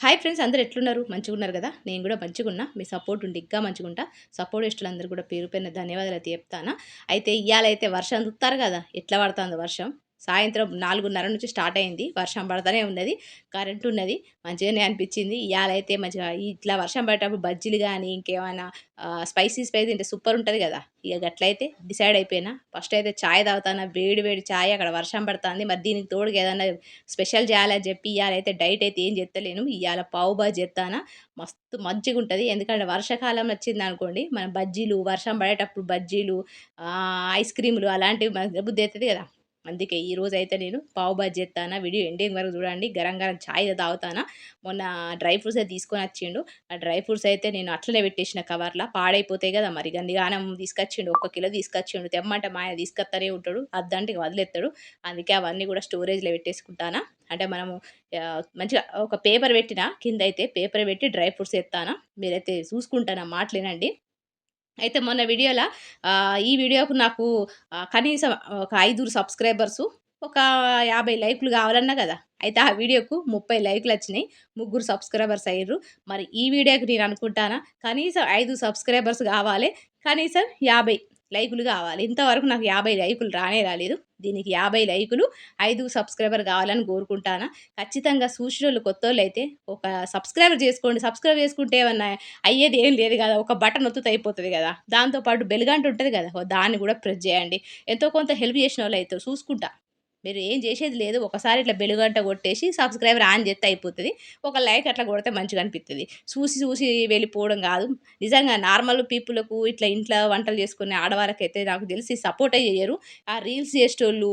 Hi friends అందరు ఎట్లున్నారు? మంచిగా ఉన్నారు కదా? నేను కూడా మంచిగా ఉన్నా మీ సపోర్ట్ ఉండి ఇంకా మంచిగా ఉంటా సపోర్ట్ ఇష్టలందరూ కూడా పేరు పైన ధన్యవాదాలు అయితే చెప్తానా? అయితే ఇవాళ అయితే వర్షం చూస్తారు కదా? ఎట్లా పడుతుంది వర్షం? సాయంత్రం నాలుగున్నర నుంచి స్టార్ట్ అయింది. వర్షం పడతానే ఉన్నది. కరెంట్ ఉన్నది. మంచిగానే అనిపించింది. ఇవాళ అయితే మంచిగా ఇట్లా వర్షం పడేటప్పుడు బజ్జీలు కానీ ఇంకేమైనా స్పైసీ స్పైసీ తింటే సూపర్ ఉంటుంది కదా. ఇక అట్లయితే డిసైడ్ అయిపోయినా. ఫస్ట్ అయితే ఛాయ్ తాగుతాను వేడి వేడి ఛాయ్ అక్కడ వర్షం పడుతుంది. మరి దీనికి తోడుగా ఏదన్నా స్పెషల్ చేయాలని చెప్పి ఇవాళ అయితే డైట్ అయితే ఏం చేస్తలేను ఇవాళ పావు బాజీ చెప్తానా మస్తు మంచిగా ఉంటుంది. ఎందుకంటే వర్షాకాలం వచ్చింది అనుకోండి. మన బజ్జీలు వర్షం పడేటప్పుడు బజ్జీలు ఐస్ క్రీములు అలాంటివి మనకు బుద్ధి అవుతుంది కదా. అందుకే ఈ రోజు అయితే నేను పావు బాజీ చేస్తాను వీడియో ఎండింగ్ వరకు చూడండి గరం గరం ఛాయ్ తాగుతానా. మొన్న డ్రై ఫ్రూట్స్ అయితే తీసుకొని వచ్చిండు. ఆ డ్రై ఫ్రూట్స్ అయితే నేను అట్లనే పెట్టేసిన కవర్లో. పాడైపోతాయి కదా మరి గందిగానం తీసుకొచ్చిండు ఒక్క కిలో తీసుకొచ్చిండు తెమ్మంటే మా ఆయన తీసుకొస్తానే ఉంటాడు అద్దంటే వదిలేస్తాడు అందుకే అవన్నీ కూడా స్టోరేజ్లో పెట్టేసుకుంటానా. అంటే మనము మంచిగా ఒక పేపర్ పెట్టిన కింద అయితే పేపర్ పెట్టి డ్రై ఫ్రూట్స్ ఎత్తానా మీరైతే చూసుకుంటానా మాటలేనండి. అయితే మొన్న వీడియోలో ఈ వీడియోకు నాకు కనీసం ఒక ఐదుగురు సబ్స్క్రైబర్సు ఒక యాభై లైకులు కావాలన్నా కదా అయితే ఆ వీడియోకు ముప్పై లైకులు వచ్చినాయి ముగ్గురు సబ్స్క్రైబర్స్ అయ్యారు మరి ఈ వీడియోకి నేను అనుకుంటానా కనీసం ఐదు సబ్స్క్రైబర్స్ కావాలి కనీసం యాభై. లైకులు కావాలి. ఇంతవరకు నాకు యాభై లైకులు రానే రాలేదు. దీనికి యాభై లైకులు ఐదు సబ్స్క్రైబర్ కావాలని కోరుకుంటాను. ఖచ్చితంగా సూచనలు కొత్త అయితే ఒక సబ్స్క్రైబర్ చేసుకోండి. సబ్స్క్రైబ్ చేసుకుంటే ఏమన్నా అయ్యేది ఏం లేదు కదా. ఒక బటన్ ఒత్తుతో అయిపోతుంది కదా. దాంతోపాటు బెలుగంట ఉంటుంది కదా. దాన్ని కూడా ప్రెస్ చేయండి. ఎంతో కొంత హెల్ప్ చేసిన వాళ్ళు అయితే చూసుకుంటా. మీరు ఏం చేసేది లేదు. ఒకసారి ఇట్లా బెలుగంట కొట్టేసి సబ్స్క్రైబర్ ఆన్ చేస్తే అయిపోతుంది. ఒక లైక్ అట్లా కొడితే మంచిగా అనిపిస్తుంది చూసి చూసి వెళ్ళిపోవడం కాదు. నిజంగా నార్మల్ పీపుల్కు ఇట్లా ఇంట్లో వంటలు చేసుకునే ఆడవారికి అయితే నాకు తెలిసి సపోర్ట్ చేయరు ఆ రీల్స్ చేసేటోళ్ళు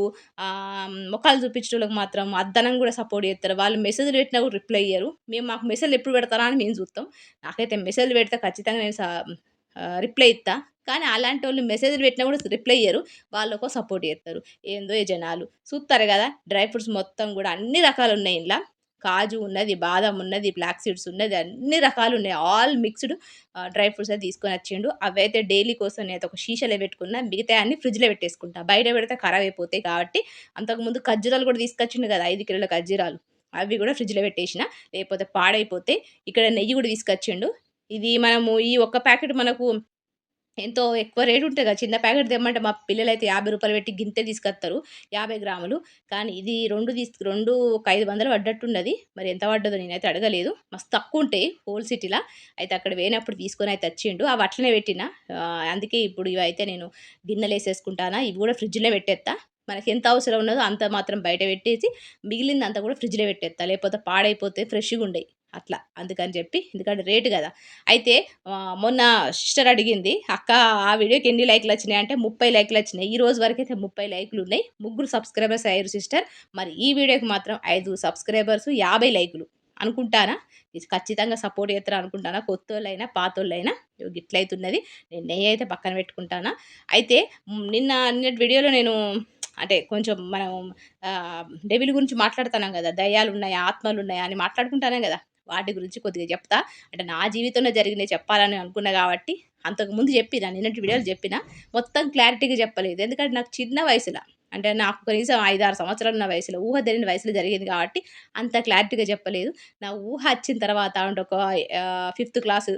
ముఖాలు చూపించేటోళ్ళకి మాత్రం అద్దనం కూడా సపోర్ట్ చేస్తారు వాళ్ళు మెసేజ్లు పెట్టినా కూడా రిప్లై అయ్యారు మేము మాకు మెసేజ్ ఎప్పుడు పెడతారా అని మేము చూస్తాం నాకైతే మెసేజ్ పెడితే ఖచ్చితంగా నేను రిప్లై ఇస్తా కానీ అలాంటి వాళ్ళు మెసేజ్లు పెట్టినా కూడా రిప్లై ఇయ్యరు. వాళ్ళకు సపోర్ట్ చేస్తారు ఏందో ఈ జనాలు. చూస్తారు కదా డ్రై ఫ్రూట్స్ మొత్తం కూడా అన్ని రకాలు ఉన్నాయి ఇంట్లో కాజు ఉన్నది బాదం ఉన్నది బ్లాక్ సీడ్స్ ఉన్నది అన్ని రకాలు ఉన్నాయి. ఆల్ మిక్స్డ్ డ్రై ఫ్రూట్స్ అయితే తీసుకొని వచ్చిండు. అవైతే డైలీ కోసం నేను ఒక షీషలో పెట్టుకున్నా. మిగతా అన్ని ఫ్రిడ్జ్లో పెట్టేసుకుంటా. బయట పెడితే ఖరాబ్ అయిపోతాయి కాబట్టి అంతకుముందు ఖర్జూరాలు కూడా తీసుకొచ్చిండు కదా ఐదు కిలోల ఖర్జూరాలు. అవి కూడా ఫ్రిడ్జ్లో పెట్టేసిన. లేకపోతే పాడైపోతే ఇక్కడ నెయ్యి కూడా తీసుకొచ్చిండు. ఇది మనము ఈ ఒక్క ప్యాకెట్ మనకు ఎంతో ఎక్కువ రేటు ఉంటుంది కదా. చిన్న ప్యాకెట్ తెమ్మంటే మా పిల్లలు అయితే యాభై రూపాయలు పెట్టి గింతే తీసుకొస్తారు. యాభై గ్రాములు. కానీ ఇది రెండు తీసు రెండు ఒక ఐదు వందలు పడ్డట్టున్నది మరి ఎంత పడ్డదో నేనైతే అడగలేదు. మస్తు తక్కువ ఉంటాయి హోల్ సిటీలో. అయితే అక్కడ పోయినప్పుడు తీసుకొని అయితే వచ్చిండు. అవి అట్లనే పెట్టిన. అందుకే ఇప్పుడు ఇవి అయితే నేను గిన్నెలు వేసేసుకుంటానా. ఇవి కూడా ఫ్రిడ్జ్లో పెట్టేస్తా మనకి ఎంత అవసరం ఉన్నదో అంత మాత్రం బయట పెట్టేసి మిగిలింది అంతా కూడా ఫ్రిడ్జ్లో పెట్టేస్తా లేకపోతే పాడైపోతే ఫ్రెష్గా ఉండయి. అట్లా అందుకని చెప్పి ఎందుకంటే రేటు కదా. అయితే మొన్న సిస్టర్ అడిగింది అక్క ఆ వీడియోకి ఎన్ని లైక్లు వచ్చినాయి? అంటే ముప్పై లైక్లు వచ్చినాయి. ఈ రోజు వరకు అయితే ముప్పై లైక్లు ఉన్నాయి. ముగ్గురు సబ్స్క్రైబర్స్ అయ్యారు సిస్టర్. మరి ఈ వీడియోకి మాత్రం ఐదు సబ్స్క్రైబర్స్ యాభై లైకులు అనుకుంటానా? ఇది ఖచ్చితంగా సపోర్ట్ చేస్తారు అనుకుంటానా? కొత్త వాళ్ళైనా పాత వాళ్ళైనా ఇట్లయితున్నది నేను నెయ్యి అయితే పక్కన పెట్టుకుంటానా? అయితే నిన్న నిన్నటి వీడియోలో నేను అంటే కొంచెం మనం డెవిల్ గురించి మాట్లాడుతున్నాం కదా. దయ్యాలు ఉన్నాయా ఆత్మలు ఉన్నాయా అని మాట్లాడుకుంటానే కదా. వాటి గురించి కొద్దిగా చెప్తా. అంటే నా జీవితంలో జరిగినవి చెప్పాలని అనుకున్నా కాబట్టి అంతకుముందు చెప్పిన నిన్నటి వీడియోలు చెప్పిన మొత్తం క్లారిటీగా చెప్పలేదు. ఎందుకంటే నాకు చిన్న వయసులో అంటే నాకు కనీసం ఐదారు సంవత్సరాలు ఉన్న వయసులో ఊహ తెలియని వయసులో జరిగింది కాబట్టి అంత క్లారిటీగా చెప్పలేదు. నా ఊహ వచ్చిన తర్వాత అంటే ఒక ఫిఫ్త్ క్లాస్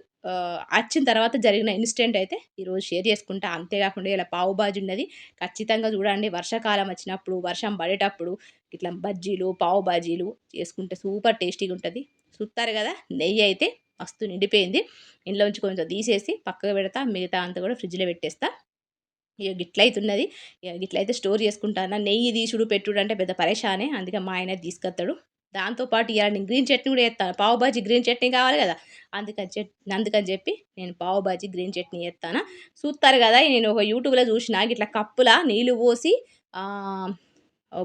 వచ్చిన తర్వాత జరిగిన ఇన్సిడెంట్ అయితే ఈరోజు షేర్ చేసుకుంటా. అంతేకాకుండా ఇలా పావు బాజీ ఉన్నది. ఖచ్చితంగా చూడండి వర్షాకాలం వచ్చినప్పుడు వర్షం పడేటప్పుడు ఇట్లా బజ్జీలు పావు బాజీలు చేసుకుంటే సూపర్ టేస్టీగా ఉంటుంది. చూస్తారు కదా నెయ్యి అయితే మస్తు నిండిపోయింది. ఇంట్లోంచి కొంచెం తీసేసి పక్కకు పెడతా మిగతా అంతా కూడా ఫ్రిడ్జ్లో పెట్టేస్తా. ఇక గిట్లయితున్నది. ఇక గిట్లయితే స్టోర్ చేసుకుంటాను నెయ్యి తీసుడు పెట్టుడు అంటే పెద్ద పరేషానే. అందుకే మా ఆయన తీసుకొస్తాడు దాంతోపాటు ఇవాళ నేను గ్రీన్ చట్నీ కూడా వేస్తాను పావు బాజీ గ్రీన్ చట్నీ కావాలి కదా. అందుకని చెట్ అందుకని చెప్పి నేను పావు బాజీ గ్రీన్ చట్నీ వేస్తాను చూస్తారు కదా నేను ఒక యూట్యూబ్లో చూసిన ఇట్లా కప్పుల నీళ్ళు పోసి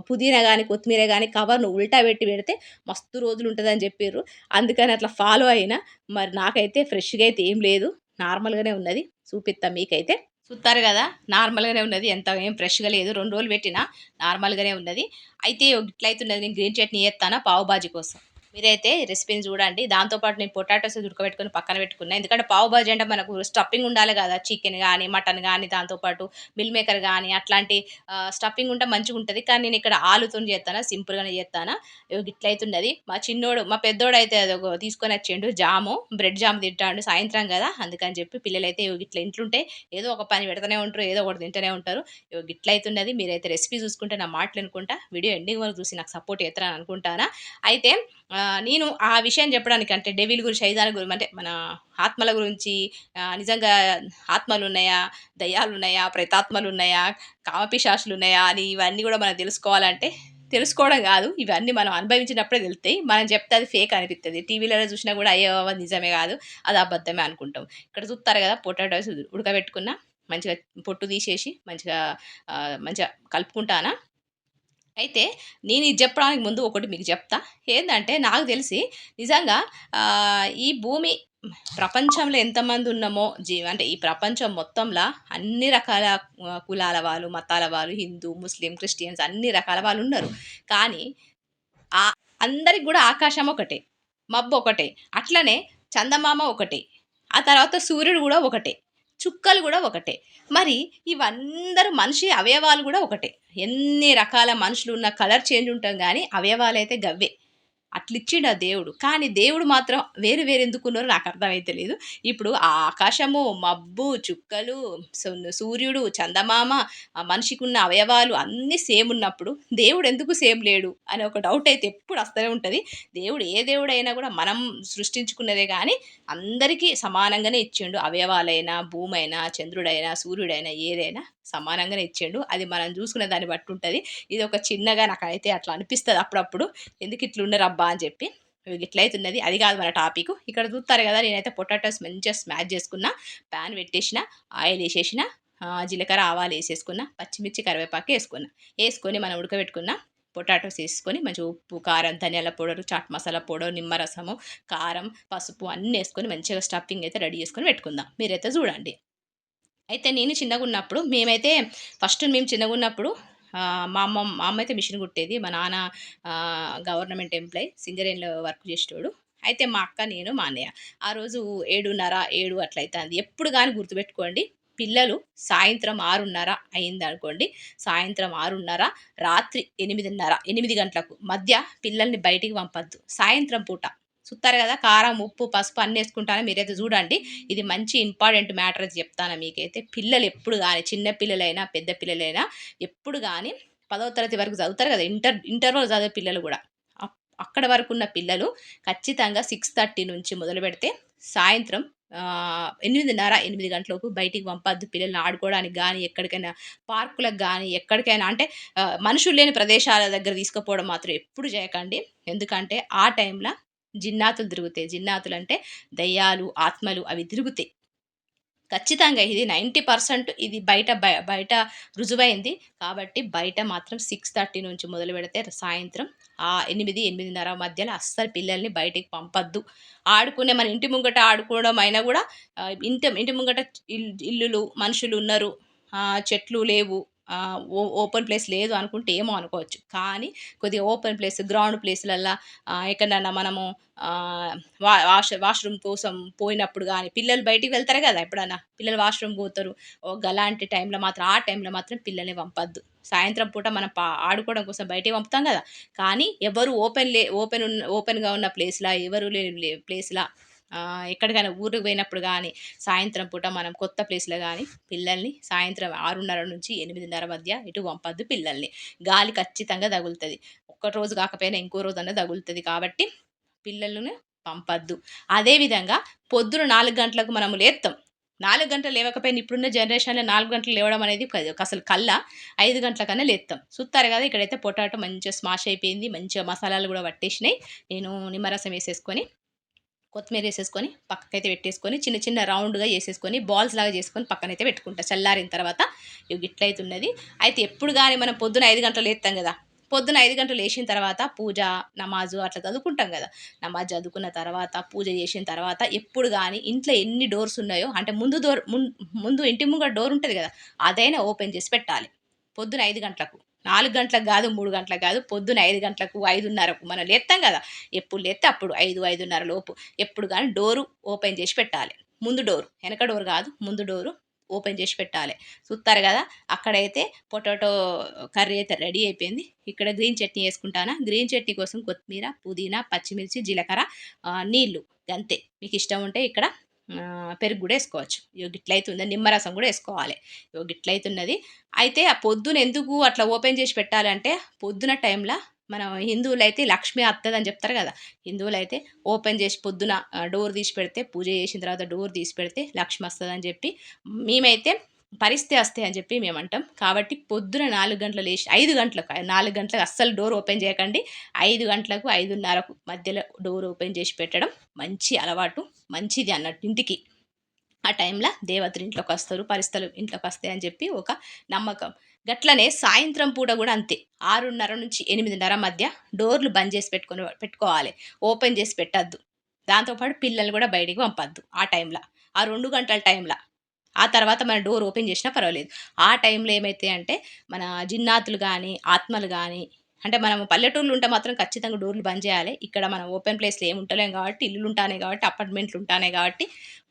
పుదీనా కానీ కొత్తిమీర కానీ కవర్ను ఉల్టా పెట్టి పెడితే మస్తు రోజులు ఉంటుందని చెప్పారు అందుకని అట్లా ఫాలో అయినా మరి నాకైతే ఫ్రెష్గా అయితే ఏం లేదు. నార్మల్గానే ఉన్నది. చూపిస్తాం మీకైతే. చూస్తారు కదా నార్మల్గానే ఉన్నది. ఎంత ఏం ఫ్రెష్గా లేదు. రెండు రోజులు పెట్టినా నార్మల్గానే ఉన్నది. అయితే ఇట్లయితే ఉన్నది నేను గ్రీన్ చట్నీ వేస్తానా పావుబాజీ కోసం. మీరైతే రెసిపీని చూడండి. దాంతోపాటు నేను పొటాటోస్ ఉడకబెట్టుకుని పక్కన పెట్టుకున్నా. ఎందుకంటే పావు బాజీ అంటే మనకు స్టఫింగ్ ఉండాలి కదా. చికెన్ కానీ మటన్ కానీ దాంతోపాటు మిల్ మేకర్ కానీ అట్లాంటి స్టఫింగ్ ఉంటే మంచిగా ఉంటుంది. కానీ నేను ఇక్కడ ఆలుతో చేస్తాను సింపుల్గానే చేస్తాను. ఇట్లా మా చిన్నోడు మా పెద్దోడు అయితే అది ఒక తీసుకొని వచ్చిండు జాము. బ్రెడ్ జామ్ తింటాడు సాయంత్రం కదా. అందుకని చెప్పి పిల్లలైతే అయితే ఇట్లా ఇంట్లుంటే ఏదో ఒక పని పెడతానే ఉంటారు ఏదో ఒకటి తింటూనే ఉంటారు. ఇట్లా అవుతున్నది మీరైతే రెసిపీ చూసుకుంటే నా మాటలు అనుకుంటా వీడియో ఎండింగ్ వరకు చూసి నాకు సపోర్ట్ చేస్తారని అనుకుంటానా. అయితే నేను ఆ విషయం చెప్పడానికి అంటే డెవిల్ గురించి సైతాన్ గురించి అంటే మన ఆత్మల గురించి నిజంగా ఆత్మలు ఉన్నాయా దయ్యాలు ఉన్నాయా ప్రేతాత్మలు ఉన్నాయా కామపిశాసులు ఉన్నాయా అని ఇవన్నీ కూడా మనం తెలుసుకోవాలంటే తెలుసుకోవడం కాదు. ఇవన్నీ మనం అనుభవించినప్పుడే తెలుస్తాయి. మనం చెప్తే అది ఫేక్ అనిపిస్తుంది టీవీలలో చూసినా కూడా అయ్యో అది నిజమే కాదు. అది అబద్ధమే అనుకుంటాం. ఇక్కడ చూస్తారు కదా పొటాటోస్ ఉడకబెట్టుకున్న మంచిగా పొట్టు తీసేసి మంచిగా మంచిగా కలుపుకుంటానా? అయితే నేను ఇది చెప్పడానికి ముందు ఒకటి మీకు చెప్తా. ఏంటంటే నాకు తెలిసి నిజంగా ఈ భూమి ప్రపంచంలో ఎంతమంది ఉన్నామో జీ అంటే ఈ ప్రపంచం మొత్తంలో అన్ని రకాల కులాల వాళ్ళు మతాల వాళ్ళు హిందూ ముస్లిం క్రిస్టియన్స్ అన్ని రకాల వాళ్ళు ఉన్నారు. కానీ ఆ అందరికి కూడా ఆకాశం ఒకటే మబ్బు ఒకటే అట్లనే చందమామ ఒకటే ఆ తర్వాత సూర్యుడు కూడా ఒకటే. చుక్కలు కూడా ఒకటే. మరి ఇవందరూ మనిషి అవయవాలు కూడా ఒకటే. ఎన్ని రకాల మనుషులు ఉన్న కలర్ చేంజ్ ఉంటాం కానీ అవయవాలు అయితే గవ్వే. అట్లిచ్చిండు ఆ దేవుడు. కానీ దేవుడు మాత్రం వేరు వేరు ఎందుకున్నారో నాకు అర్థమైతే లేదు. ఇప్పుడు ఆ ఆకాశము మబ్బు చుక్కలు సూర్యుడు చందమామ ఆ మనిషికి ఉన్న అవయవాలు అన్నీ సేమ్ ఉన్నప్పుడు దేవుడు ఎందుకు సేమ్ లేడు అనే ఒక డౌట్ అయితే ఎప్పుడు వస్తూనే ఉంటుంది. దేవుడు ఏ దేవుడైనా కూడా మనం సృష్టించుకున్నదే కానీ అందరికీ సమానంగానే ఇచ్చిండు. అవయవాలైనా భూమైనా చంద్రుడైనా సూర్యుడైనా ఏదైనా. సమానంగానే ఇచ్చిండు. అది మనం చూసుకునే దాన్ని బట్టి ఉంటుంది. ఇది ఒక చిన్నగా నాకైతే అట్లా అనిపిస్తుంది అప్పుడప్పుడు. ఎందుకు ఇట్లున్నారు అబ్బా అని చెప్పి. ఇట్లయితున్నది అది కాదు మన టాపిక్. ఇక్కడ చూస్తారు కదా నేనైతే పొటాటోస్ మంచిగా స్మాష్ చేసుకున్న. ప్యాన్ పెట్టేసిన ఆయిల్ వేసేసిన జీలకర్ర ఆవాలు వేసేసుకున్న పచ్చిమిర్చి కరివేపాకు వేసుకున్నా. వేసుకొని మనం ఉడకబెట్టుకున్న పొటాటోస్ వేసుకొని మంచిగా ఉప్పు కారం ధనియాల పౌడర్ చాట్ మసాలా పౌడర్ నిమ్మరసము కారం పసుపు అన్నీ వేసుకొని మంచిగా స్టఫింగ్ అయితే రెడీ చేసుకొని పెట్టుకుందాం. మీరైతే చూడండి. అయితే నేను చిన్నగా ఉన్నప్పుడు మేమైతే ఫస్ట్ మేము చిన్నగా ఉన్నప్పుడు మా అమ్మ మా అమ్మ అయితే మిషన్ కుట్టేది. మా నాన్న గవర్నమెంట్ ఎంప్లాయ్ సింగరేణిలో వర్క్ చేసేటోడు. అయితే మా అక్క నేను మా అన్నయ్య. ఆ రోజు ఏడున్నర ఏడు అట్లయితుంది ఎప్పుడు కానీ గుర్తుపెట్టుకోండి పిల్లలు సాయంత్రం ఆరున్నర అయింది అనుకోండి. సాయంత్రం ఆరున్నర రాత్రి ఎనిమిదిన్నర ఎనిమిది గంటలకు మధ్య పిల్లల్ని బయటికి పంపద్దు. సాయంత్రం పూట చూస్తారు కదా కారం ఉప్పు పసుపు అన్నీ వేసుకుంటాను. మీరైతే చూడండి. ఇది మంచి ఇంపార్టెంట్ మ్యాటర్ చెప్తాను మీకైతే. పిల్లలు ఎప్పుడు కానీ చిన్న పిల్లలైనా పెద్ద పిల్లలైనా ఎప్పుడు కానీ పదవ తరగతి వరకు చదువుతారు కదా ఇంటర్ ఇంటర్వల్ చదివే పిల్లలు కూడా. అక్కడ వరకు ఉన్న పిల్లలు ఖచ్చితంగా సిక్స్ థర్టీ నుంచి మొదలు పెడితే సాయంత్రం ఎనిమిదిన్నర ఎనిమిది గంటలకు బయటికి పంపద్దు. పిల్లల్ని ఆడుకోవడానికి కానీ ఎక్కడికైనా పార్కులకు కానీ ఎక్కడికైనా అంటే మనుషులు లేని ప్రదేశాల దగ్గర తీసుకుపోవడం మాత్రం ఎప్పుడు చేయకండి. ఎందుకంటే ఆ టైంలో జిన్నాతులు తిరుగుతాయి. జిన్నాతులు అంటే దయ్యాలు ఆత్మలు అవి తిరుగుతాయి. ఖచ్చితంగా ఇది నైంటీ పర్సెంట్ ఇది బయట బయ- బయట రుజువైంది. కాబట్టి బయట మాత్రం సిక్స్ థర్టీ నుంచి మొదలు పెడితే సాయంత్రం ఆ ఎనిమిది ఎనిమిదిన్నర మధ్యలో అస్సలు పిల్లల్ని బయటికి పంపద్దు. ఆడుకునే మన ఇంటి ముంగట ఆడుకోవడం అయినా కూడా ఇంటి ఇంటి ముంగట ఇల్లు ఇల్లులు మనుషులు ఉన్నారు. చెట్లు లేవు. ఓపెన్ ప్లేస్ లేదు అనుకుంటే ఏమో అనుకోవచ్చు. కానీ కొద్దిగా ఓపెన్ ప్లేస్ గ్రౌండ్ ప్లేస్లల్లో ఎక్కడన్నా మనము వా వాష్ వాష్రూమ్ కోసం పోయినప్పుడు కానీ పిల్లలు బయటికి వెళ్తారు కదా ఎప్పుడన్నా పిల్లలు వాష్రూమ్ పోతారు. ఒక అలాంటి టైంలో మాత్రం ఆ టైంలో మాత్రం పిల్లల్ని పంపద్దు. సాయంత్రం పూట మనం పా ఆడుకోవడం కోసం బయటికి పంపుతాం కదా. కానీ ఎవరు ఓపెన్ లే ఓపెన్ ఉన్న ఓపెన్గా ఉన్న ప్లేస్లా ఎవరు లేని ప్లేస్లా ఎక్కడికైనా ఊరికి పోయినప్పుడు కానీ సాయంత్రం పూట మనం కొత్త ప్లేస్లో కానీ పిల్లల్ని సాయంత్రం ఆరున్నర నుంచి ఎనిమిదిన్నర మధ్య ఇటు పంపద్దు పిల్లల్ని. గాలి ఖచ్చితంగా తగులుతుంది. ఒక్క రోజు కాకపోయినా ఇంకో రోజు అన్న తగులుతుంది కాబట్టి పిల్లలను పంపద్దు. అదేవిధంగా పొద్దున నాలుగు గంటలకు మనము లేస్తాం నాలుగు గంటలు లేవకపోయినా ఇప్పుడున్న జనరేషన్లో నాలుగు గంటలు లేవడం అనేది అసలు కళ్ళ ఐదు గంటలకన్నా లేస్తాం చూస్తారు కదా ఇక్కడైతే పొటాటో మంచిగా స్మాష్ అయిపోయింది. మంచిగా మసాలాలు కూడా పట్టేసినాయి. నేను నిమ్మరసం వేసేసుకొని కొత్తిమీర వేసేసుకొని పక్కకైతే పెట్టేసుకొని చిన్న చిన్న రౌండ్గా వేసేసుకొని బాల్స్ లాగా చేసుకొని పక్కనైతే పెట్టుకుంటా. చల్లారిన తర్వాత ఇవి ఇట్లయితున్నది అయితే ఎప్పుడు కానీ మనం పొద్దున ఐదు గంటలు వేస్తాం కదా పొద్దున ఐదు గంటలు వేసిన తర్వాత పూజ నమాజు అట్లా చదువుకుంటాం కదా. నమాజ్ చదువుకున్న తర్వాత పూజ చేసిన తర్వాత ఎప్పుడు కానీ ఇంట్లో ఎన్ని డోర్స్ ఉన్నాయో అంటే ముందు డోర్ ముందు ఇంటి ముంగ డోర్ ఉంటుంది కదా అదైనా ఓపెన్ చేసి పెట్టాలి. పొద్దున ఐదు గంటలకు. నాలుగు గంటలకు కాదు మూడు గంటలకు కాదు పొద్దున ఐదు గంటలకు ఐదున్నరకు మనం లేస్తాం కదా. ఎప్పుడు లేస్తే అప్పుడు ఐదు ఐదున్నర లోపు ఎప్పుడు కానీ డోరు ఓపెన్ చేసి పెట్టాలి. ముందు డోరు వెనక డోర్ కాదు ముందు డోరు ఓపెన్ చేసి పెట్టాలి. చూస్తారు కదా అక్కడైతే పొటాటో కర్రీ అయితే రెడీ అయిపోయింది. ఇక్కడ గ్రీన్ చట్నీ వేసుకుంటానా? గ్రీన్ చట్నీ కోసం కొత్తిమీర పుదీనా పచ్చిమిర్చి జీలకర్ర నీళ్ళు అంతే. మీకు ఇష్టం ఉంటే ఇక్కడ పెరుగు కూడా వేసుకోవచ్చు. ఇగో నిమ్మరసం కూడా వేసుకోవాలి. ఇగో అయితే ఆ పొద్దున ఎందుకు అట్లా ఓపెన్ చేసి పెట్టాలంటే పొద్దున టైంలో మనం హిందువులు అయితే లక్ష్మి అత్తది అని చెప్తారు కదా హిందువులు అయితే ఓపెన్ చేసి పొద్దున డోర్ తీసి పెడితే పూజ చేసిన తర్వాత డోర్ తీసి పెడితే లక్ష్మి వస్తుంది అని చెప్పి మేమైతే పరిస్థితి వస్తాయి అని చెప్పి మేము అంటాం. కాబట్టి పొద్దున నాలుగు గంటలు లేచి ఐదు గంటలకు నాలుగు గంటలకు అస్సలు డోర్ ఓపెన్ చేయకండి. ఐదు గంటలకు ఐదున్నరకు మధ్యలో డోర్ ఓపెన్ చేసి పెట్టడం మంచి అలవాటు. మంచిది అన్నట్టు ఇంటికి. ఆ టైంలో దేవతలు ఇంట్లోకి వస్తారు పరిస్థితులు ఇంట్లోకి వస్తాయి అని చెప్పి ఒక నమ్మకం. గట్లనే సాయంత్రం పూట కూడా అంతే. ఆరున్నర నుంచి ఎనిమిదిన్నర మధ్య డోర్లు బంద్ చేసి పెట్టుకొని పెట్టుకోవాలి. ఓపెన్ చేసి పెట్టద్దు. దాంతోపాటు పిల్లల్ని కూడా బయటికి పంపద్దు ఆ టైంలో. ఆ రెండు గంటల టైంలో. ఆ తర్వాత మన డోర్ ఓపెన్ చేసినా పర్వాలేదు. ఆ టైంలో ఏమైతే అంటే మన జిన్నాతులు కానీ ఆత్మలు కానీ అంటే మనం పల్లెటూళ్ళు ఉంటే మాత్రం ఖచ్చితంగా డోర్లు బంద్ చేయాలి. ఇక్కడ మనం ఓపెన్ ప్లేస్లో ఏమి ఉంటలేం కాబట్టి ఇల్లులు ఉంటానే కాబట్టి అపార్ట్మెంట్లు ఉంటానే కాబట్టి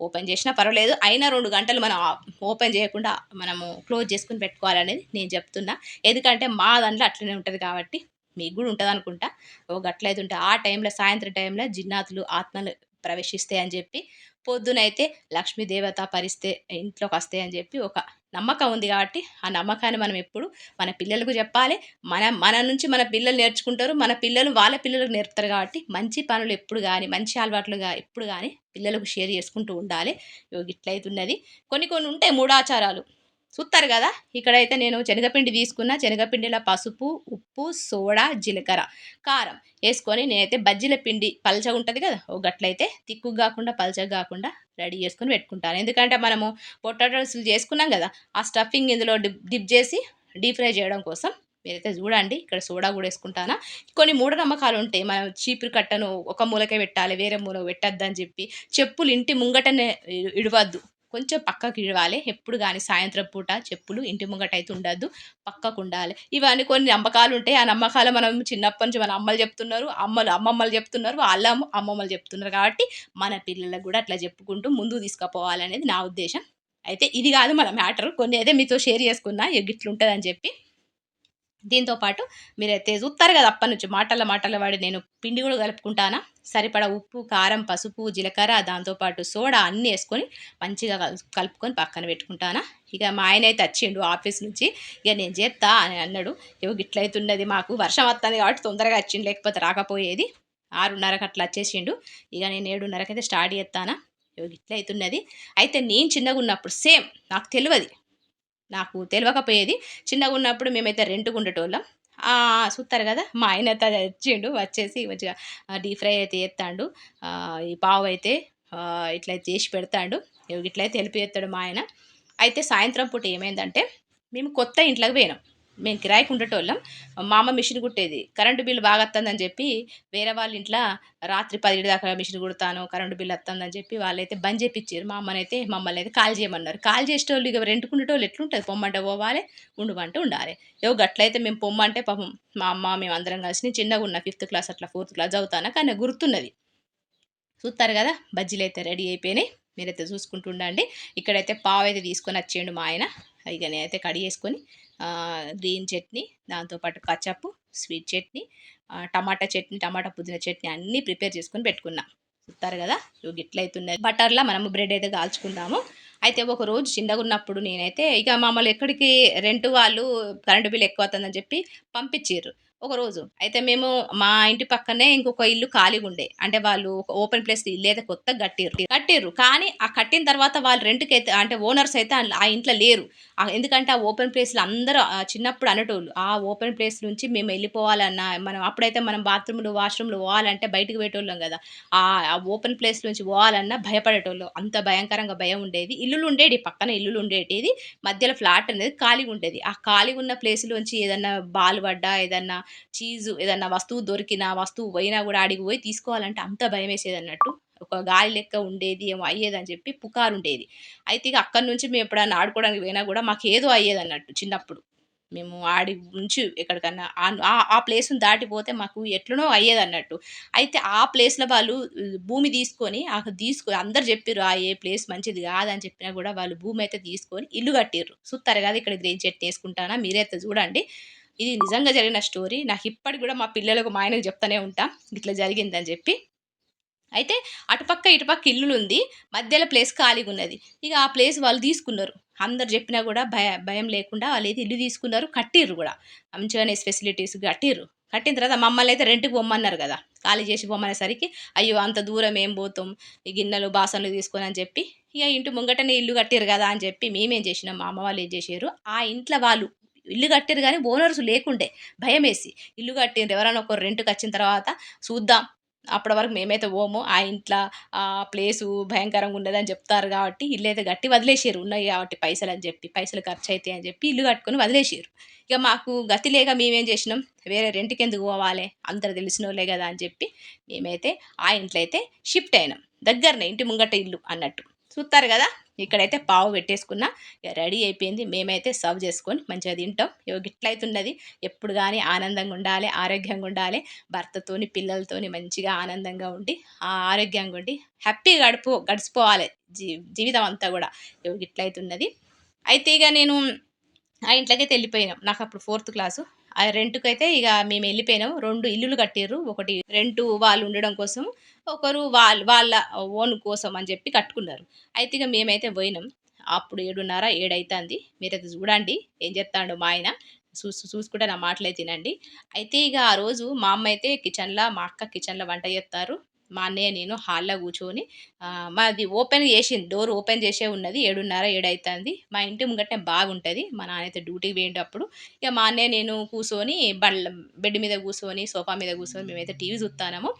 ఓపెన్ చేసినా పర్వాలేదు. అయినా రెండు గంటలు మనం ఓపెన్ చేయకుండా మనము క్లోజ్ చేసుకుని పెట్టుకోవాలనేది నేను చెప్తున్నా. ఎందుకంటే మా దాంట్లో అట్లనే ఉంటుంది కాబట్టి మీకు కూడా ఉంటుంది అనుకుంటా. ఓ గట్లయితే ఉంటే ఆ టైంలో సాయంత్రం టైంలో జిన్నాతులు ఆత్మలు ప్రవేశిస్తాయి అని చెప్పి పొద్దునైతే లక్ష్మీ దేవత పరిస్తే ఇంట్లోకి వస్తాయి అని చెప్పి ఒక నమ్మకం ఉంది కాబట్టి ఆ నమ్మకాన్ని మనం ఎప్పుడు మన పిల్లలకు చెప్పాలి. మన మన నుంచి మన పిల్లలు నేర్చుకుంటారు. మన పిల్లలు వాళ్ళ పిల్లలకు నేర్పుతారు కాబట్టి మంచి పనులు ఎప్పుడు కానీ మంచి అలవాట్లుగా ఎప్పుడు కానీ పిల్లలకు షేర్ చేసుకుంటూ ఉండాలి. ఇట్లయితే ఇట్లయితున్నది. కొన్ని కొన్ని ఉంటాయి మూడాచారాలు చూస్తారు కదా? ఇక్కడైతే నేను శనగపిండి తీసుకున్న. శనగపిండిలో పసుపు ఉప్పు సోడా జీలకర్ర కారం వేసుకొని నేనైతే బజ్జీల పిండి పల్చగా ఉంటుంది కదా? ఓ గట్లయితే తిక్కు కాకుండా పల్చగా కాకుండా రెడీ చేసుకొని పెట్టుకుంటాను. ఎందుకంటే మనము పొటాటోస్ చేసుకున్నాం కదా ఆ స్టఫింగ్ ఇందులో డిప్ డిప్ చేసి డీప్ ఫ్రై చేయడం కోసం మీరైతే చూడండి. ఇక్కడ సోడా కూడా వేసుకుంటానా. కొన్ని మూఢనమ్మకాలు ఉంటాయి. మనం చీపురు కట్టను ఒక మూలకే పెట్టాలి వేరే మూల పెట్టద్దు అని చెప్పి చెప్పులు ఇంటి ముంగటనే ఇడవద్దు. కొంచెం పక్కకు ఇవ్వాలి ఎప్పుడు కానీ సాయంత్రం పూట చెప్పులు ఇంటి ముంగట అయితే ఉండద్దు. పక్కకు ఉండాలి. ఇవన్నీ కొన్ని నమ్మకాలు ఉంటాయి. ఆ నమ్మకాలు మనం చిన్నప్పటి నుంచి మన అమ్మలు చెప్తున్నారు. అమ్మలు అమ్మమ్మలు చెప్తున్నారు. వాళ్ళ అమ్మమ్మలు చెప్తున్నారు కాబట్టి మన పిల్లలకు కూడా అట్లా చెప్పుకుంటూ ముందుకు తీసుకుపోవాలనేది నా ఉద్దేశం. అయితే ఇది కాదు మన మ్యాటర్. కొన్ని అయితే మీతో షేర్ చేసుకున్నా ఇట్లుంటుంది అని చెప్పి. దీంతోపాటు మీరు మీరైతే చూస్తారు కదా అప్పటి నుంచి మాటల మాటల వాడి నేను పిండి కూడా కలుపుకుంటానా? సరిపడా ఉప్పు కారం పసుపు జీలకర్ర దాంతోపాటు సోడా అన్నీ వేసుకొని మంచిగా కలు- కలుపుకొని పక్కన పెట్టుకుంటానా? ఇక మా ఆయన అయితే వచ్చిండు ఆఫీస్ నుంచి. ఇక నేను చేస్తా అని అన్నాడు. ఇవి గిట్లయితున్నది మాకు. వర్షం వస్తుంది కాబట్టి తొందరగా వచ్చిండు లేకపోతే రాకపోయేది. ఆరున్నరకు అట్లా వచ్చేసిండు. ఇక నేను ఏడున్నరకు అయితే స్టార్ట్ చేస్తానా ఇవి గిట్లయితున్నది. అయితే నేను చిన్నగా ఉన్నప్పుడు సేమ్ నాకు తెలియదు నాకు తెలియకపోయేది చిన్నగా ఉన్నప్పుడు మేమైతే రెంట్కు ఉండేటోళ్ళం. చూస్తారు కదా మా ఆయన అయితే వచ్చిండు వచ్చేసి మంచిగా డీప్ ఫ్రై అయితే చేస్తాడు ఈ పావు అయితే ఇట్లా చేసి పెడతాడు. ఇట్లయితే తెలిపి ఎత్తాడు మా ఆయన. అయితే సాయంత్రం పూట ఏమైందంటే మేము కొత్త ఇంట్లోకి పోయినాం. మేము కిరాయికి ఉండేటోళ్ళం. మా అమ్మ మిషన్ కుట్టేది. కరెంటు బిల్లు బాగా వస్తుందని చెప్పి వేరే వాళ్ళ ఇంట్లో రాత్రి పది దాకా మిషన్ కుడతాను కరెంటు బిల్లు వస్తుందని చెప్పి వాళ్ళైతే బంద్ చేయించారు మా అమ్మనైతే మమ్మల్ని అయితే కాల్ చేయమన్నారు. కాల్ చేసేటోళ్ళు ఇక రెంట్కుండేటోళ్ళు ఎట్లుంటుంది? పొమ్మంటే పోవాలి ఉండమంటే ఉండాలి. ఏవో గట్లయితే మేము పొమ్మంటే పాపం మా అమ్మ మేము అందరం కలిసి చిన్నగా ఉన్న ఫిఫ్త్ క్లాస్ అట్లా ఫోర్త్ క్లాస్ చదువుతాను? కానీ గుర్తున్నది. చూస్తారు కదా బజ్జీలు అయితే రెడీ అయిపోయినాయి. మీరైతే చూసుకుంటూ ఉండండి. ఇక్కడైతే పావు అయితే తీసుకొని వచ్చేయండి మా ఆయన. ఇక నేనైతే కడిగేసుకొని గ్రీన్ చట్నీ దాంతోపాటు కచ్చప్పు స్వీట్ చట్నీ టమాటా చట్నీ టమాటా పుదీనా చట్నీ అన్నీ ప్రిపేర్ చేసుకొని పెట్టుకున్నా. చూస్తారు కదా ఇవి గిట్లయితున్నాయి బటర్లో మనము బ్రెడ్ అయితే కాల్చుకుందాము అయితే ఒక రోజు చిన్నగా ఉన్నప్పుడు నేనైతే ఇక మమ్మల్ని ఎక్కడికి రెంట్ వాళ్ళు కరెంటు బిల్ ఎక్కువ అవుతుందని చెప్పి పంపించారు ఒకరోజు అయితే మేము మా ఇంటి పక్కనే ఇంకొక ఇల్లు ఖాళీగా ఉండే. అంటే వాళ్ళు ఒక ఓపెన్ ప్లేస్ ఇల్లు అయితే కొత్త కట్టిర్రు. కట్టిర్రు. కానీ ఆ కట్టిన తర్వాత వాళ్ళు రెంట్కి అయితే అంటే ఓనర్స్ అయితే ఆ- ఇంట్లో లేరు. ఎందుకంటే ఆ ఓపెన్ ప్లేస్లో అందరూ చిన్నప్పుడు అనేటోళ్ళు. ఆ ఓపెన్ ప్లేస్ నుంచి మేము వెళ్ళిపోవాలన్నా మనం అప్పుడైతే మనం బాత్రూమ్లు వాష్రూమ్లు పోవాలంటే బయటకు పెట్టేవాళ్ళం కదా. ఆ ఆ ఓపెన్ ప్లేస్ నుంచి పోవాలన్నా భయపడేటోళ్ళు. అంత భయంకరంగా భయం ఉండేది. ఇల్లులు ఉండేది పక్కన ఇల్లులు ఉండేటిది మధ్యలో ఫ్లాట్ అనేది ఖాళీగా ఉండేది. ఆ ఖాళీగా ఉన్న ప్లేస్లోంచి ఏదన్నా బాల్ పడ్డా ఏదన్నా చీజు ఏదన్నా వస్తువు దొరికినా వస్తువు పోయినా కూడా ఆడికి పోయి తీసుకోవాలంటే అంత భయం వేసేది అన్నట్టు. ఒక గాలి లెక్క ఉండేది ఏమో అయ్యేది అని చెప్పి పుకారు ఉండేది. అయితే ఇక అక్కడి నుంచి మేము ఎప్పుడైనా ఆడుకోవడానికి పోయినా కూడా మాకు ఏదో అయ్యేది అన్నట్టు చిన్నప్పుడు. మేము ఆడి నుంచి ఎక్కడికన్నా ఆ- ఆ- ప్లేస్ని దాటిపోతే మాకు ఎట్లనో అయ్యేది అన్నట్టు. అయితే ఆ ప్లేస్లో వాళ్ళు భూమి తీసుకొని ఆ తీసుకొని అందరు చెప్పారు ఆ ఏ ప్లేస్ మంచిది కాదని చెప్పినా కూడా వాళ్ళు భూమి అయితే తీసుకొని ఇల్లు కట్టిర్రు. చూస్తారు కదా ఇక్కడ గ్రీన్ చెట్టు వేసుకుంటానా మీరైతే చూడండి. ఇది నిజంగా జరిగిన స్టోరీ. నాకు ఇప్పటికి కూడా మా పిల్లలకు మా ఆయనకు చెప్తానే ఉంటా. ఇట్లా జరిగిందని చెప్పి. అయితే అటుపక్క ఇటుపక్క ఇల్లు ఉంది మధ్యలో ప్లేస్ ఖాళీగా ఉన్నది. ఇక ఆ ప్లేస్ వాళ్ళు తీసుకున్నారు. అందరు చెప్పినా కూడా భయ భయం లేకుండా వాళ్ళు అయితే ఇల్లు తీసుకున్నారు. కట్టిర్రు కూడా. మంచిగానే ఫెసిలిటీస్ కట్టిర్రు. కట్టిన తర్వాత మమ్మల్ని అయితే రెంట్కి పొమ్మన్నారు కదా. ఖాళీ చేసి పొమ్మనేసరికి అయ్యో అంత దూరం ఏం పోతాం? ఈ గిన్నెలు బాసనలు తీసుకొని అని చెప్పి. ఇక ఇంటి ముంగటనే ఇల్లు కట్టిరు కదా అని చెప్పి మేమేం చేసినాం? మా అమ్మ వాళ్ళు ఏం చేశారు ఆ ఇంట్లో వాళ్ళు ఇల్లు కట్టారు కానీ ఓనర్స్ లేకుండే భయం వేసి ఇల్లు కట్టిండ్రు ఎవరైనా ఒకరు రెంట్కి వచ్చిన తర్వాత చూద్దాం అప్పటి వరకు మేమైతే పోము ఆ ఇంట్లో ఆ ప్లేసు భయంకరంగా ఉండదని చెప్తారు కాబట్టి ఇల్లు అయితే గట్టి వదిలేసారు ఉన్నాయి కాబట్టి పైసలు అని చెప్పి పైసలు ఖర్చు అవుతాయి అని చెప్పి ఇల్లు కట్టుకొని వదిలేసారు ఇక మాకు గతి లేక మేమేం చేసినాం వేరే రెంట్కి ఎందుకు పోవాలి అందరు తెలిసినోళ్ళే కదా అని చెప్పి మేమైతే ఆ ఇంట్లో అయితే షిఫ్ట్ అయినాం. దగ్గరనే ఇంటి ముంగట ఇల్లు అన్నట్టు. చూస్తారు కదా? ఇక్కడైతే పావు పెట్టేసుకున్నా. రెడీ అయిపోయింది. మేమైతే సర్వ్ చేసుకొని మంచిగా తింటాం. ఇక గిట్లయితున్నది. ఎప్పుడు కానీ ఆనందంగా ఉండాలి ఆరోగ్యంగా ఉండాలి. భర్తతోని పిల్లలతోని మంచిగా ఆనందంగా ఉండి ఆ ఆరోగ్యంగా ఉండి హ్యాపీగా గడుపు గడిచిపోవాలి జీ జీవితం అంతా కూడా. ఇక గిట్లయితున్నది. అయితే ఇక నేను ఆ ఇంట్లోకైతే వెళ్ళిపోయినాం. నాకు అప్పుడు ఫోర్త్ క్లాసు. ఆ రెంట్కి అయితే ఇక మేము వెళ్ళిపోయినాము రెండు ఇల్లులు కట్టిర్రు. ఒకటి రెంటు వాళ్ళు ఉండడం కోసం ఒకరు వాళ్ళ వాళ్ళ ఓన్ కోసం అని చెప్పి కట్టుకున్నారు. అయితే ఇక మేమైతే పోయినాం. అప్పుడు ఏడున్నర ఏడైతుంది. మీరైతే చూడండి ఏం చెప్తాడు మా ఆయన. చూసి చూసుకుంటే నా మాటలే తినండి. అయితే ఇక ఆ రోజు మా అమ్మ అయితే కిచెన్లో మా అక్క కిచెన్లో వంట చేస్తారు మా అన్నయ్య నేను హాల్లో కూర్చొని మాది ఓపెన్ చేసింది డోర్ ఓపెన్ చేసే ఉన్నది ఏడున్నర ఏడైతుంది. మా ఇంటి ముంగటే బాగుంటుంది మా నాన్న అయితే డ్యూటీకి పోయేటప్పుడు ఇక మా అన్నయ్య నేను కూర్చొని బండ్ల బెడ్ మీద కూర్చొని సోఫా మీద కూర్చొని మేమైతే టీవీ చూస్తాము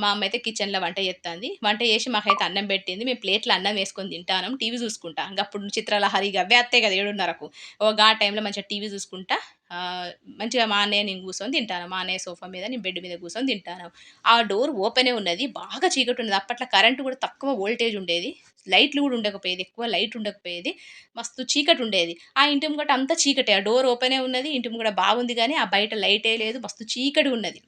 మా అమ్మ అయితే కిచెన్లో వంట చేస్తుంది వంట చేసి మాకైతే అన్నం పెట్టింది. మేము ప్లేట్లో అన్నం వేసుకొని తింటాను టీవీ చూసుకుంటా. ఇంకా అప్పుడు చిత్రాలహరి ఇక అవే వస్తాయి కదా ఏడున్నరకు. ఒక ఆ టైంలో మంచిగా టీవీ చూసుకుంటా మంచిగా మా అన్నయ్య నేను కూర్చొని తింటాను. మా అన్నయ్య సోఫా మీద నేను బెడ్ మీద కూర్చొని తింటాను. ఆ డోర్ ఓపెనే ఉన్నది. బాగా చీకటి ఉన్నది. అప్పట్లో కరెంటు కూడా తక్కువ వోల్టేజ్ ఉండేది. లైట్లు కూడా ఉండకపోయేది. ఎక్కువ లైట్ ఉండకపోయేది. మస్తు చీకటి ఉండేది. ఆ ఇంటి ముంగట అంతా చీకటే. ఆ డోర్ ఓపెనే ఉన్నది. ఇంటి ముంగట బాగుంది కానీ ఆ బయట లైటే లేదు. మస్తు చీకటి ఉన్నది.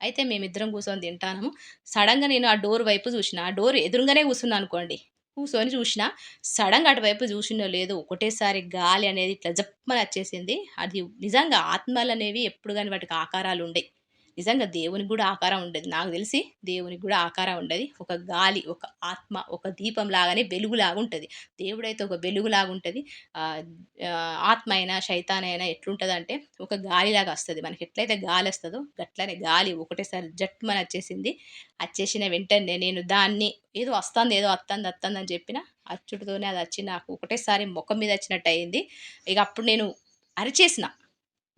అయితే మేమిద్దరం కూర్చొని తింటాము సడన్గా నేను ఆ డోర్ వైపు చూసిన. ఆ డోర్ ఎదురుగానే కూర్చున్నా అనుకోండి. కూర్చొని చూసిన సడన్గా అటువైపు చూసినో లేదో ఒకటేసారి గాలి అనేది ఇట్లా జప్పని వచ్చేసింది. అది నిజంగా ఆత్మలు అనేవి ఎప్పుడు కానీ వాటికి ఆకారాలు ఉండే నిజంగా దేవునికి కూడా ఆకారం ఉండదు. నాకు తెలిసి దేవునికి కూడా ఆకారం ఉండదు. ఒక గాలి ఒక ఆత్మ ఒక దీపం లాగానే వెలుగులాగా ఉంటుంది. దేవుడైతే ఒక వెలుగులాగా ఉంటుంది. ఆత్మ అయినా శైతాన్ అయినా ఎట్లుంటుందంటే ఒక గాలిలాగా వస్తుంది. మనకి ఎట్లయితే గాలి వస్తుందో గట్లనే గాలి ఒకటేసారి జట్టుమని వచ్చేసింది. వచ్చేసిన వెంటనే నేను దాన్ని ఏదో వస్తుంది ఏదో వస్తుంది వస్తుంది అని చెప్పిన అచ్చుడితోనే అది వచ్చి నాకు ఒకటేసారి ముఖం మీద వచ్చినట్టు అయింది ఇక అప్పుడు నేను అరిచేసిన.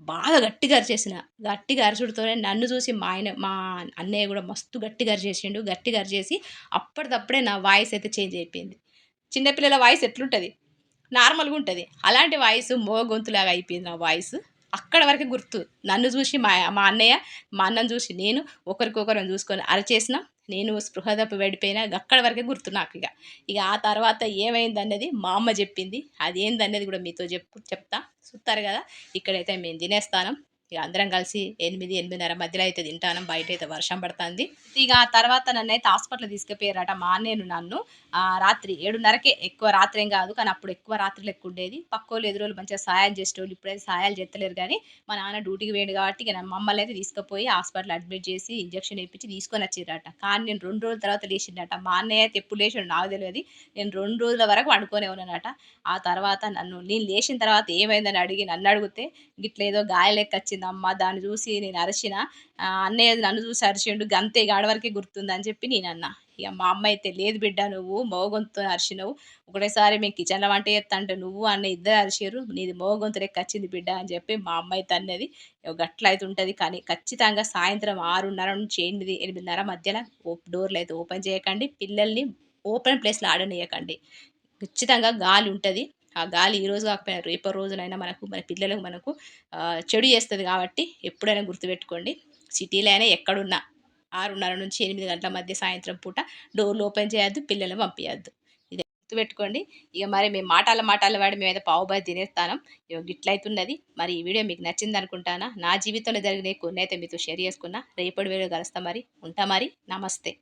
బాగా గట్టిగా అరిచేసిన. గట్టిగా అరచుడితోనే నన్ను చూసి మా ఆయన మా అన్నయ్య కూడా మస్తు గట్టిగా అరిచేసిండు. గట్టిగా అరిచేసి అప్పటిదప్పుడే నా వాయిస్ అయితే చేంజ్ అయిపోయింది. చిన్నపిల్లల వాయిస్ ఎట్లుంటుంది? నార్మల్గా ఉంటుంది. అలాంటి వాయిస్ మో గొంతులాగా అయిపోయింది నా వాయిస్. అక్కడ వరకు గుర్తు. నన్ను చూసి మా మా అన్నయ్య మా అన్నను చూసి నేను ఒకరికొకరు చూసుకొని అరచేసిన. నేను స్పృహ తప్పి పడిపోయినా అక్కడ వరకే గుర్తు నాకు ఇక. ఇక ఆ తర్వాత ఏమైంది అన్నది మా అమ్మ చెప్పింది. అదేందన్నది కూడా మీతో చెప్పు చెప్తా. చూస్తారు కదా ఇక్కడైతే మేము తినేస్తాను. ఇక అందరం కలిసి ఎనిమిది ఎనిమిదిన్నర మధ్యలో అయితే తింటాను బయట అయితే వర్షం పడుతుంది. ఇక ఆ తర్వాత నన్ను అయితే హాస్పిటల్ తీసుకుపోయారట మా అన్నయ్యను నన్ను. రాత్రి ఏడున్నరకే ఎక్కువ రాత్రి ఏం కాదు కానీ అప్పుడు ఎక్కువ రాత్రులు ఎక్కువ ఉండేది. పక్కోళ్ళు ఎదురోళ్ళు మంచిగా సాయాలు చేసేవాళ్ళు ఇప్పుడైతే సాయాలు చేస్తలేరు కానీ మా నాన్న డ్యూటీకి వేయండి కాబట్టి ఇక నా మమ్మల్ని అయితే తీసుకుపోయి హాస్పిటల్ అడ్మిట్ చేసి ఇంజక్షన్ వేయించి తీసుకొని వచ్చిరట కానీ నేను రెండు రోజుల తర్వాత లేచిండట మా అన్నయ్య అయితే ఎప్పుడు లేచాడు నాకు తెలియదు. నేను రెండు రోజుల వరకు వండుకొనే ఉన్నానట. ఆ తర్వాత నన్ను నేను లేచిన తర్వాత ఏమైందని అడిగి నన్ను అడిగితే గిట్ల ఏదో గాయ లెక్క వచ్చిందమ్మ దాన్ని చూసి నేను అరిచిన. అన్నయ్య నన్ను చూసి అరిచిండు గంతే గాడ వరకే గుర్తుంది అని చెప్పి నేను అన్నా ఇక మా అమ్మ అయితే లేదు బిడ్డ నువ్వు మోగొంతు అరిచినవు. ఒకటేసారి మేము కిచెన్లో వంట చేస్తాంటే నువ్వు అన్న ఇద్దరు అరిచారు. నీది మోగొంతు లెక్క వచ్చింది బిడ్డ అని చెప్పి మా అమ్మ అయితే అన్నది. గట్లయితే గట్ల అయితే ఉంటుంది. కానీ ఖచ్చితంగా సాయంత్రం ఆరున్నర నుంచి ఎనిమిది ఎనిమిదిన్నర మధ్యలో డోర్లు అయితే ఓపెన్ చేయకండి. పిల్లల్ని ఓపెన్ ప్లేస్లో ఆడనీయకండి. ఖచ్చితంగా గాలి ఉంటుంది. ఆ గాలి ఈ రోజు కాకపోయినా రేపో రోజునైనా మనకు మన పిల్లలకు మనకు చెడు చేస్తుంది కాబట్టి ఎప్పుడైనా గుర్తుపెట్టుకోండి. సిటీలో అయినా ఎక్కడున్నా ఆరున్నర నుంచి ఎనిమిది గంటల మధ్య సాయంత్రం పూట డోర్లు ఓపెన్ చేయొద్దు పిల్లలను పంపించద్దు ఇది గుర్తుపెట్టుకోండి. ఇక మరి మేము మాటల మాటల వాడి మేమైతే పావుబాయ్ తినేస్తాను. ఇక గిట్లయితున్నది. మరి ఈ వీడియో మీకు నచ్చింది అనుకుంటానా? నా జీవితంలో జరిగిన కొన్ని అయితే మీతో షేర్ చేసుకున్నా. రేపటి వీడియో కలుస్తా మరి. ఉంటా మరి. నమస్తే.